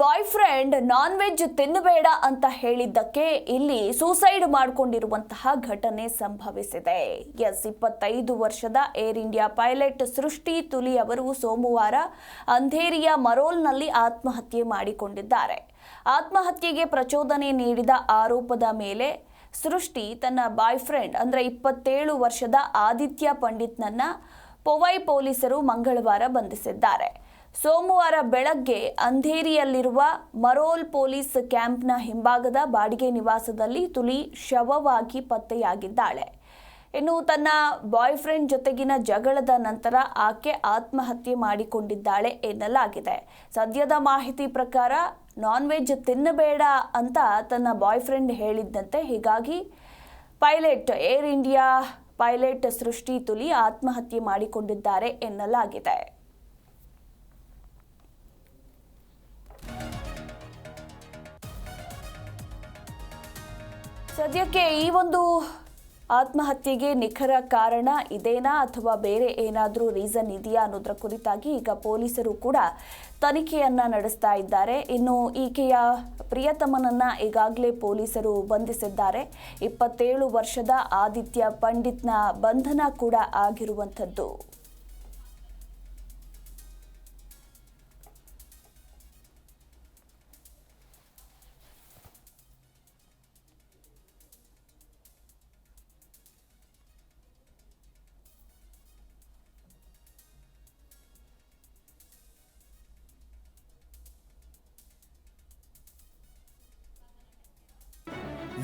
Boy friend non veg ತಿನ್ನಬೇಡ ಅಂತ ಹೇಳಿದ್ದಕ್ಕೆ ಇಲ್ಲಿ ಸೂಸೈಡ್ ಮಾಡಿಕೊಂಡಿರುವಂತಹ ಘಟನೆ ಸಂಭವಿಸಿದೆ. ಎಸ್, ಇಪ್ಪತ್ತೈದು ವರ್ಷದ ಏರ್ ಇಂಡಿಯಾ ಪೈಲಟ್ ಸೃಷ್ಟಿ ತುಲಿ ಅವರು ಸೋಮವಾರ ಅಂಧೇರಿಯ ಮರೋಲ್ನಲ್ಲಿ ಆತ್ಮಹತ್ಯೆ ಮಾಡಿಕೊಂಡಿದ್ದಾರೆ. ಆತ್ಮಹತ್ಯೆಗೆ ಪ್ರಚೋದನೆ ನೀಡಿದ ಆರೋಪದ ಮೇಲೆ ಸೃಷ್ಟಿ ತನ್ನ ಬಾಯ್ ಫ್ರೆಂಡ್ ಅಂದ್ರೆ ಇಪ್ಪತ್ತೇಳು ವರ್ಷದ ಆದಿತ್ಯ ಪಂಡಿತ್ನನ್ನ ಪೊವೈ ಪೊಲೀಸರು ಮಂಗಳವಾರ ಬಂಧಿಸಿದ್ದಾರೆ. ಸೋಮವಾರ ಬೆಳಗ್ಗೆ ಅಂಧೇರಿಯಲ್ಲಿರುವ ಮರೋಲ್ ಪೊಲೀಸ್ ಕ್ಯಾಂಪ್ನ ಹಿಂಭಾಗದ ಬಾಡಿಗೆ ನಿವಾಸದಲ್ಲಿ ತುಲಿ ಶವವಾಗಿ ಪತ್ತೆಯಾಗಿದ್ದಾಳೆ. ಇನ್ನು ತನ್ನ ಬಾಯ್ ಫ್ರೆಂಡ್ ಜೊತೆಗಿನ ಜಗಳದ ನಂತರ ಆಕೆ ಆತ್ಮಹತ್ಯೆ ಮಾಡಿಕೊಂಡಿದ್ದಾಳೆ ಎನ್ನಲಾಗಿದೆ. ಸದ್ಯದ ಮಾಹಿತಿ ಪ್ರಕಾರ ನಾನ್ ವೆಜ್ ತಿನ್ನಬೇಡ ಅಂತ ತನ್ನ ಬಾಯ್ ಫ್ರೆಂಡ್ ಹೇಳಿದ್ದಂತೆ ಹೀಗಾಗಿ ಪೈಲಟ್ ಏರ್ ಇಂಡಿಯಾ ಪೈಲಟ್ ಸೃಷ್ಟಿ ತುಲಿ ಆತ್ಮಹತ್ಯೆ ಮಾಡಿಕೊಂಡಿದ್ದಾರೆ ಎನ್ನಲಾಗಿದೆ. ಸದ್ಯಕ್ಕೆ ಈ ಒಂದು ಆತ್ಮಹತ್ಯೆಗೆ ನಿಖರ ಕಾರಣ ಇದೇನಾ ಅಥವಾ ಬೇರೆ ಏನಾದರೂ ರೀಸನ್ ಇದೆಯಾ ಅನ್ನೋದರ ಕುರಿತಾಗಿ ಈಗ ಪೊಲೀಸರು ಕೂಡ ತನಿಖೆಯನ್ನ ನಡೆಸ್ತಾ ಇದ್ದಾರೆ. ಇನ್ನು ಈಕೆಯ ಪ್ರಿಯತಮನನ್ನ ಈಗಾಗಲೇ ಪೊಲೀಸರು ಬಂಧಿಸಿದ್ದಾರೆ. ಇಪ್ಪತ್ತೇಳು ವರ್ಷದ ಆದಿತ್ಯ ಪಂಡಿತ್ನ ಬಂಧನ ಕೂಡ ಆಗಿರುವಂಥದ್ದು.